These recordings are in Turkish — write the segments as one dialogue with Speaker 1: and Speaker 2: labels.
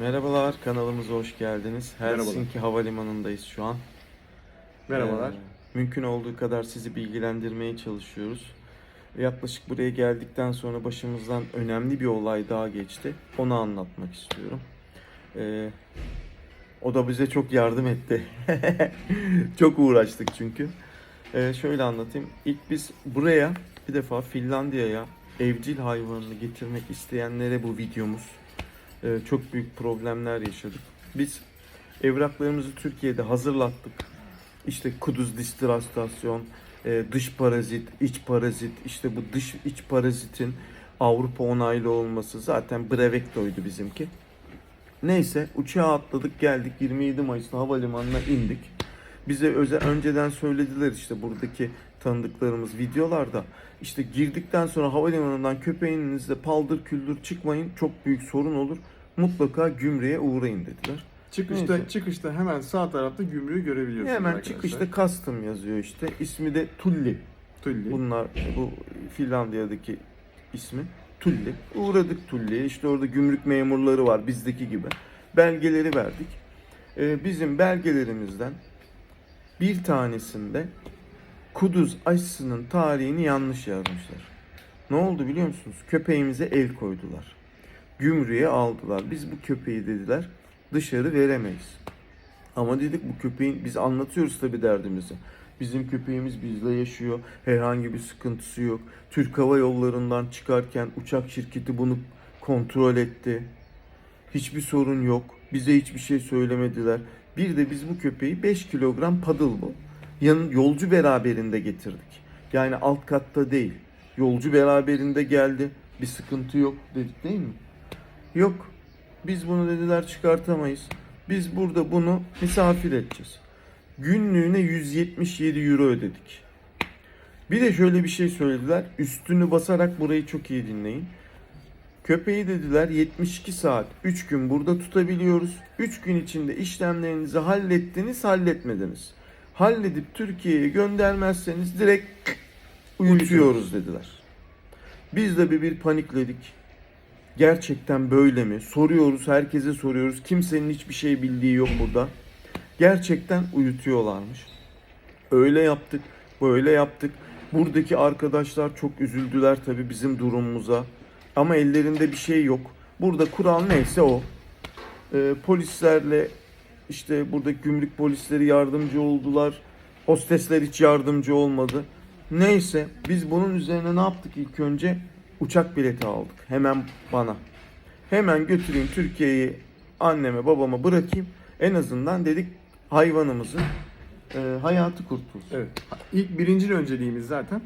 Speaker 1: Merhabalar, kanalımıza hoş geldiniz.
Speaker 2: Merhabalar.
Speaker 1: Helsinki Havalimanı'ndayız şu an.
Speaker 2: Merhabalar.
Speaker 1: Ee, mümkün olduğu kadar sizi bilgilendirmeye çalışıyoruz. Yaklaşık buraya geldikten sonra başımızdan önemli bir olay daha geçti. Onu anlatmak istiyorum. Ee, o da bize çok yardım etti. çok uğraştık çünkü. Ee, şöyle anlatayım. İlk biz buraya bir defa Finlandiya'ya evcil hayvanını getirmek isteyenlere bu videomuz. Ee, çok büyük problemler yaşadık. Biz evraklarımızı Türkiye'de hazırlattık. İşte kuduz distrastasyon, e, dış parazit, iç parazit, işte bu dış iç parazitin Avrupa onaylı olması zaten Brevecto'ydu bizimki. Neyse uçağa atladık geldik 27 Mayıs'ta havalimanına indik. Bize özel önceden söylediler işte buradaki tanıdıklarımız videolarda. İşte girdikten sonra havalimanından köpeğinizle paldır küldür çıkmayın çok büyük sorun olur. Mutlaka gümrüğe uğrayın dediler.
Speaker 2: Çıkışta
Speaker 1: Neyse.
Speaker 2: çıkışta hemen sağ tarafta gümrüğü görebiliyorsunuz
Speaker 1: Hemen
Speaker 2: arkadaşlar.
Speaker 1: çıkışta custom yazıyor işte. İsmi de Tulli.
Speaker 2: Tulli.
Speaker 1: Bunlar bu Finlandiya'daki ismi Tulli. Uğradık Tulli'ye. İşte orada gümrük memurları var bizdeki gibi. Belgeleri verdik. Ee, bizim belgelerimizden bir tanesinde Kuduz aşısının tarihini yanlış yazmışlar. Ne oldu biliyor musunuz? Köpeğimize el koydular. Gümrüğe aldılar. Biz bu köpeği dediler dışarı veremeyiz. Ama dedik bu köpeğin biz anlatıyoruz tabii derdimizi. Bizim köpeğimiz bizle yaşıyor. Herhangi bir sıkıntısı yok. Türk Hava Yolları'ndan çıkarken uçak şirketi bunu kontrol etti. Hiçbir sorun yok. Bize hiçbir şey söylemediler. Bir de biz bu köpeği 5 kilogram paddle bu. Yanın yolcu beraberinde getirdik. Yani alt katta değil. Yolcu beraberinde geldi. Bir sıkıntı yok dedik değil mi? Yok. Biz bunu dediler çıkartamayız. Biz burada bunu misafir edeceğiz. Günlüğüne 177 euro ödedik. Bir de şöyle bir şey söylediler. Üstünü basarak burayı çok iyi dinleyin. Köpeği dediler 72 saat 3 gün burada tutabiliyoruz. 3 gün içinde işlemlerinizi hallettiniz halletmediniz. Halledip Türkiye'ye göndermezseniz direkt uyutuyoruz dediler. Biz de bir, bir panikledik. Gerçekten böyle mi? Soruyoruz, herkese soruyoruz. Kimsenin hiçbir şey bildiği yok burada. Gerçekten uyutuyorlarmış. Öyle yaptık, böyle yaptık. Buradaki arkadaşlar çok üzüldüler tabii bizim durumumuza. Ama ellerinde bir şey yok. Burada kural neyse o. Ee, polislerle işte buradaki gümrük polisleri yardımcı oldular. Hostesler hiç yardımcı olmadı. Neyse biz bunun üzerine ne yaptık ilk önce? Uçak bileti aldık. Hemen bana. Hemen götüreyim Türkiye'yi anneme babama bırakayım. En azından dedik hayvanımızın e, hayatı kurtulsun.
Speaker 2: Evet. İlk birinci önceliğimiz zaten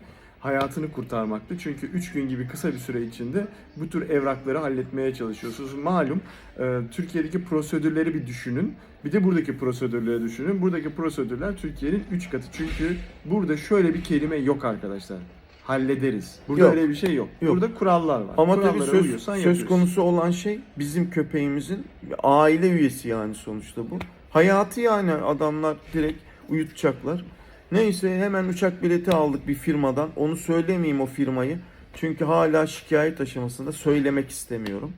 Speaker 2: hayatını kurtarmaktı. Çünkü 3 gün gibi kısa bir süre içinde bu tür evrakları halletmeye çalışıyorsunuz. Malum e, Türkiye'deki prosedürleri bir düşünün. Bir de buradaki prosedürleri düşünün. Buradaki prosedürler Türkiye'nin 3 katı. Çünkü burada şöyle bir kelime yok arkadaşlar. Hallederiz. Burada
Speaker 1: Yok.
Speaker 2: öyle bir şey yok.
Speaker 1: Yok.
Speaker 2: Burada kurallar var.
Speaker 1: Ama tabii
Speaker 2: Kurallara
Speaker 1: söz,
Speaker 2: uyuyorsan
Speaker 1: söz
Speaker 2: yapıyorsun.
Speaker 1: konusu olan şey bizim köpeğimizin aile üyesi yani sonuçta bu. Hayatı yani adamlar direkt uyutacaklar. Neyse hemen uçak bileti aldık bir firmadan. Onu söylemeyeyim o firmayı. Çünkü hala şikayet aşamasında söylemek istemiyorum.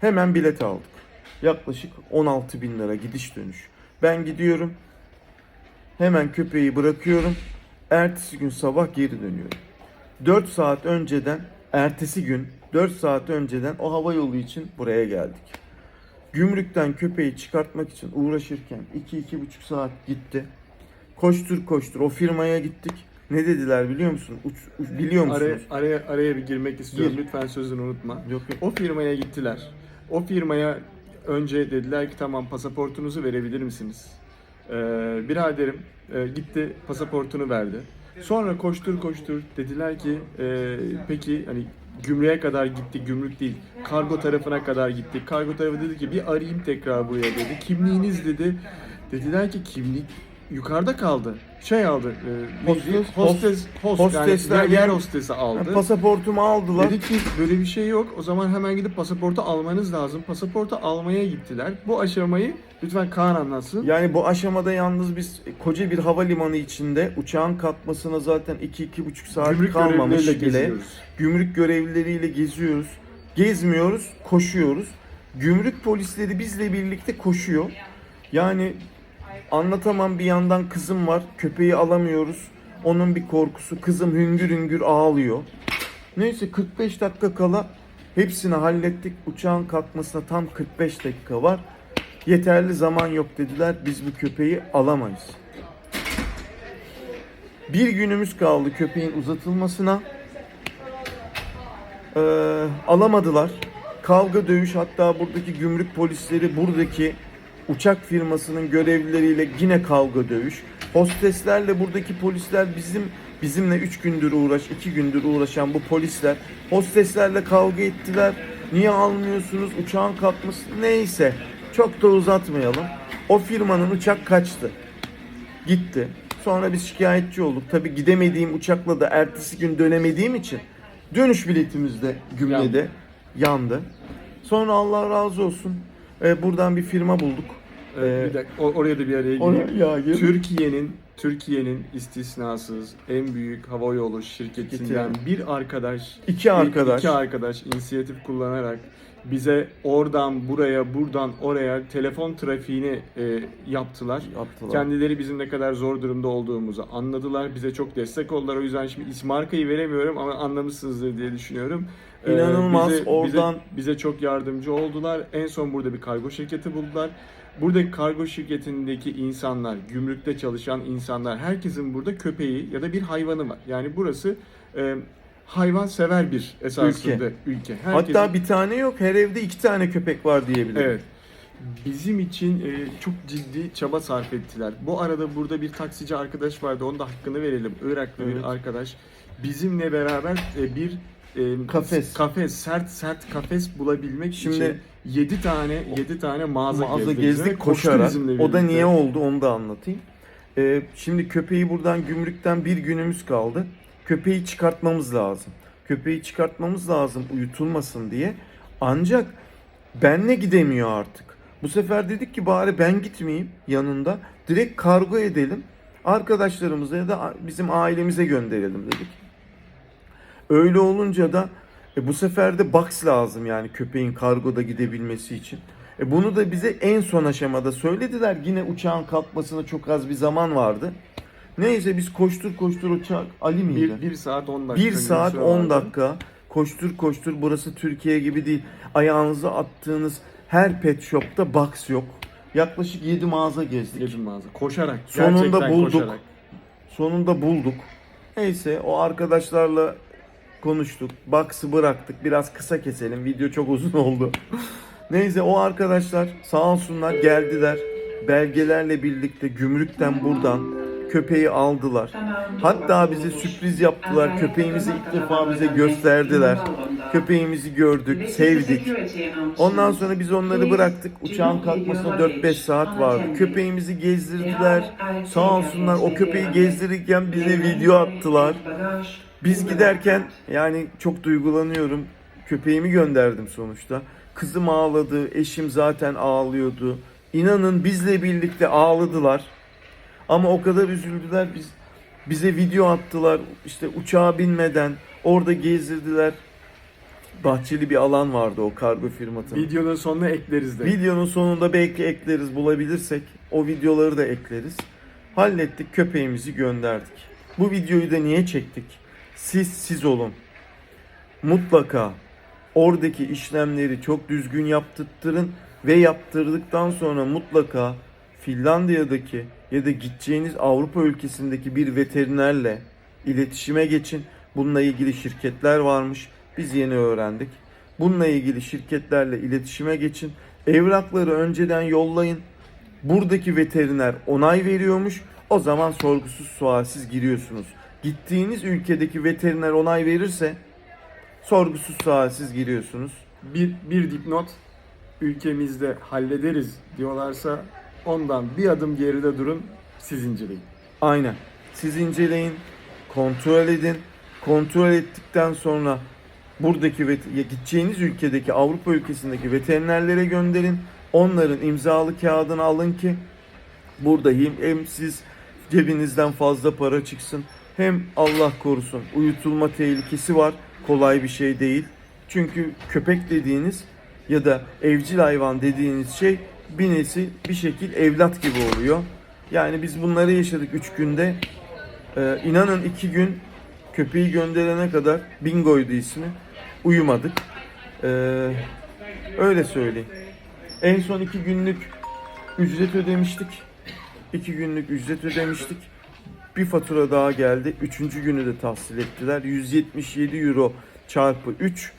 Speaker 1: Hemen bilet aldık. Yaklaşık 16 bin lira gidiş dönüş. Ben gidiyorum. Hemen köpeği bırakıyorum. Ertesi gün sabah geri dönüyorum. 4 saat önceden, ertesi gün 4 saat önceden o hava yolu için buraya geldik. Gümrükten köpeği çıkartmak için uğraşırken 2-2,5 saat gitti. Koştur koştur o firmaya gittik. Ne dediler biliyor musun? Uç, uç- biliyor
Speaker 2: Araya,
Speaker 1: musunuz?
Speaker 2: araya, araya bir girmek istiyorum.
Speaker 1: Gir.
Speaker 2: Lütfen sözünü unutma.
Speaker 1: Yok yok.
Speaker 2: O firmaya gittiler. O firmaya önce dediler ki tamam pasaportunuzu verebilir misiniz? Ee, biraderim e, gitti pasaportunu verdi. Sonra koştur koştur dediler ki e, peki hani gümrüğe kadar gitti gümrük değil kargo tarafına kadar gitti. Kargo tarafı dedi ki bir arayayım tekrar buraya dedi. Kimliğiniz dedi. Dediler ki kimlik yukarıda kaldı. Şey aldı. E, neydi?
Speaker 1: Hostes-
Speaker 2: hostes, host,
Speaker 1: hostesler
Speaker 2: yani yer hostesi aldı.
Speaker 1: Pasaportumu aldılar.
Speaker 2: Dedi ki böyle bir şey yok. O zaman hemen gidip pasaportu almanız lazım. Pasaportu almaya gittiler. Bu aşamayı lütfen Kaan anlatsın.
Speaker 1: Yani bu aşamada yalnız biz koca bir havalimanı içinde uçağın kalkmasına zaten 2-2,5 saat
Speaker 2: Gümrük
Speaker 1: kalmamış bile.
Speaker 2: geziyoruz.
Speaker 1: Gümrük görevlileriyle geziyoruz. Gezmiyoruz, koşuyoruz. Gümrük polisleri bizle birlikte koşuyor. Yani anlatamam bir yandan kızım var. Köpeği alamıyoruz. Onun bir korkusu. Kızım hüngür hüngür ağlıyor. Neyse 45 dakika kala hepsini hallettik. Uçağın kalkmasına tam 45 dakika var. Yeterli zaman yok dediler. Biz bu köpeği alamayız. Bir günümüz kaldı köpeğin uzatılmasına. Ee, alamadılar. Kavga dövüş hatta buradaki gümrük polisleri buradaki uçak firmasının görevlileriyle yine kavga dövüş. Hosteslerle buradaki polisler bizim bizimle 3 gündür uğraş, 2 gündür uğraşan bu polisler hosteslerle kavga ettiler. Niye almıyorsunuz? Uçağın kalkması neyse. Çok da uzatmayalım. O firmanın uçak kaçtı. Gitti. Sonra biz şikayetçi olduk. Tabii gidemediğim uçakla da ertesi gün dönemediğim için dönüş biletimiz de gümlede yandı. Sonra Allah razı olsun. E, buradan bir firma bulduk.
Speaker 2: Ee, bir dakika o- oraya da bir araya
Speaker 1: Oraya-
Speaker 2: gireyim.
Speaker 1: ya, gir.
Speaker 2: Türkiye'nin Türkiye'nin istisnasız en büyük havayolu şirketinden bir arkadaş
Speaker 1: İki arkadaş.
Speaker 2: iki arkadaş inisiyatif kullanarak bize oradan buraya buradan oraya telefon trafiğini e, yaptılar.
Speaker 1: Yaptılar.
Speaker 2: Kendileri bizim ne kadar zor durumda olduğumuzu anladılar. Bize çok destek oldular. O yüzden şimdi isim markayı veremiyorum ama anlamışsınızdır diye düşünüyorum. Ee,
Speaker 1: İnanılmaz.
Speaker 2: bize,
Speaker 1: Oradan-
Speaker 2: bize, bize çok yardımcı oldular. En son burada bir kargo şirketi buldular. Buradaki kargo şirketindeki insanlar, gümrükte çalışan insanlar, herkesin burada köpeği ya da bir hayvanı var. Yani burası e, hayvan sever bir esasında ülke. Herkesin-
Speaker 1: Hatta bir tane yok. Her evde iki tane köpek var diyebilirim.
Speaker 2: Evet. Bizim için e, çok ciddi çaba sarf ettiler. Bu arada burada bir taksici arkadaş vardı. Onun da hakkını verelim. Iraklı
Speaker 1: Evet.
Speaker 2: bir arkadaş. Bizimle beraber e, bir e,
Speaker 1: Kafes.
Speaker 2: kafes, sert sert kafes bulabilmek
Speaker 1: Şimdi-
Speaker 2: için 7 tane 7 tane mağaza,
Speaker 1: Mağaza
Speaker 2: gezdik.
Speaker 1: gezdik koşarak. O da niye oldu onu da anlatayım. Ee, şimdi köpeği buradan gümrükten bir günümüz kaldı. Köpeği çıkartmamız lazım. Köpeği çıkartmamız lazım uyutulmasın diye. Ancak benle gidemiyor artık. Bu sefer dedik ki bari ben gitmeyeyim yanında. Direkt kargo edelim. Arkadaşlarımıza ya da bizim ailemize gönderelim dedik. Öyle olunca da e, bu sefer de box lazım yani köpeğin kargoda gidebilmesi için. E, bunu da bize en son aşamada söylediler. Yine uçağın kalkmasına çok az bir zaman vardı. Neyse biz koştur koştur uçak Ali miydi?
Speaker 2: 1, 1 saat 10 dakika.
Speaker 1: 1
Speaker 2: gibi
Speaker 1: saat
Speaker 2: süre
Speaker 1: 10
Speaker 2: vardı.
Speaker 1: dakika koştur koştur burası Türkiye gibi değil. Ayağınızı attığınız her pet shop'ta box yok. Yaklaşık 7 mağaza gezdik.
Speaker 2: Gezin mağaza. Koşarak.
Speaker 1: Sonunda
Speaker 2: gerçekten
Speaker 1: bulduk.
Speaker 2: koşarak.
Speaker 1: Sonunda bulduk. Neyse o arkadaşlarla konuştuk. Box'ı bıraktık. Biraz kısa keselim. Video çok uzun oldu. Neyse o arkadaşlar sağ olsunlar geldiler. Belgelerle birlikte gümrükten buradan köpeği aldılar. Hatta bize sürpriz yaptılar. Köpeğimizi ilk defa bize gösterdiler. Köpeğimizi gördük, sevdik. Ondan sonra biz onları bıraktık. Uçağın kalkmasına 4-5 saat vardı. Köpeğimizi gezdirdiler. Sağ olsunlar o köpeği gezdirirken bize video attılar. Biz giderken yani çok duygulanıyorum. Köpeğimi gönderdim sonuçta. Kızım ağladı, eşim zaten ağlıyordu. İnanın bizle birlikte ağladılar. Ama o kadar üzüldüler biz bize video attılar. İşte uçağa binmeden orada gezdirdiler. Bahçeli bir alan vardı o kargo firmasının.
Speaker 2: Videonun sonuna ekleriz de.
Speaker 1: Videonun sonunda belki ekleriz bulabilirsek. O videoları da ekleriz. Hallettik köpeğimizi gönderdik. Bu videoyu da niye çektik? Siz siz olun. Mutlaka oradaki işlemleri çok düzgün yaptırtırın ve yaptırdıktan sonra mutlaka Finlandiya'daki ya da gideceğiniz Avrupa ülkesindeki bir veterinerle iletişime geçin. Bununla ilgili şirketler varmış. Biz yeni öğrendik. Bununla ilgili şirketlerle iletişime geçin. Evrakları önceden yollayın. Buradaki veteriner onay veriyormuş. O zaman sorgusuz sualsiz giriyorsunuz. Gittiğiniz ülkedeki veteriner onay verirse sorgusuz sualsiz giriyorsunuz.
Speaker 2: bir, bir dipnot ülkemizde hallederiz diyorlarsa ondan bir adım geride durun siz inceleyin.
Speaker 1: Aynen. Siz inceleyin, kontrol edin. Kontrol ettikten sonra buradaki ya gideceğiniz ülkedeki Avrupa ülkesindeki veterinerlere gönderin. Onların imzalı kağıdını alın ki burada hem, hem siz cebinizden fazla para çıksın hem Allah korusun uyutulma tehlikesi var. Kolay bir şey değil. Çünkü köpek dediğiniz ya da evcil hayvan dediğiniz şey bir nesil bir şekil evlat gibi oluyor. Yani biz bunları yaşadık 3 günde. Ee, inanın 2 gün köpeği gönderene kadar bingoydu ismi. Uyumadık. Ee, öyle söyleyeyim. En son 2 günlük ücret ödemiştik. 2 günlük ücret ödemiştik. Bir fatura daha geldi. Üçüncü günü de tahsil ettiler. 177 euro çarpı 3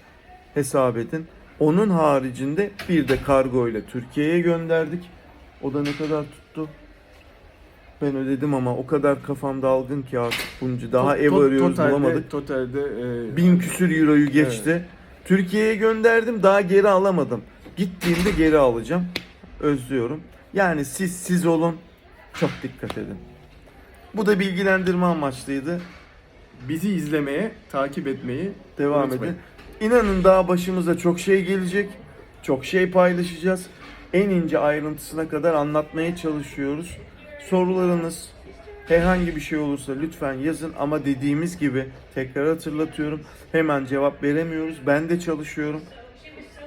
Speaker 1: hesap edin. Onun haricinde bir de kargo ile Türkiye'ye gönderdik. O da ne kadar tuttu? Ben ödedim ama o kadar kafam dalgın ki artık bunca daha
Speaker 2: To-
Speaker 1: ev
Speaker 2: to-
Speaker 1: arıyoruz
Speaker 2: totalde,
Speaker 1: bulamadık.
Speaker 2: Totalde e,
Speaker 1: Bin küsür euroyu geçti. Türkiye'ye gönderdim daha geri alamadım. Gittiğimde geri alacağım. Özlüyorum. Yani siz siz olun. Çok dikkat edin. Bu da bilgilendirme amaçlıydı.
Speaker 2: bizi izlemeye, takip etmeyi
Speaker 1: Devam
Speaker 2: unutmayın.
Speaker 1: edin. İnanın daha başımıza çok şey gelecek. Çok şey paylaşacağız. En ince ayrıntısına kadar anlatmaya çalışıyoruz. Sorularınız herhangi bir şey olursa lütfen yazın ama dediğimiz gibi tekrar hatırlatıyorum. Hemen cevap veremiyoruz. Ben de çalışıyorum.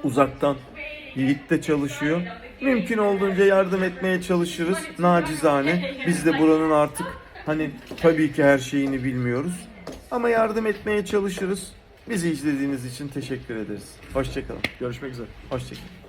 Speaker 1: Uzaktan Yiğit de çalışıyor. Mümkün olduğunca yardım etmeye çalışırız. Nacizane. Biz de buranın artık hani tabii ki her şeyini bilmiyoruz. Ama yardım etmeye çalışırız. Bizi izlediğiniz için teşekkür ederiz. Hoşçakalın.
Speaker 2: Görüşmek üzere.
Speaker 1: Hoşçakalın.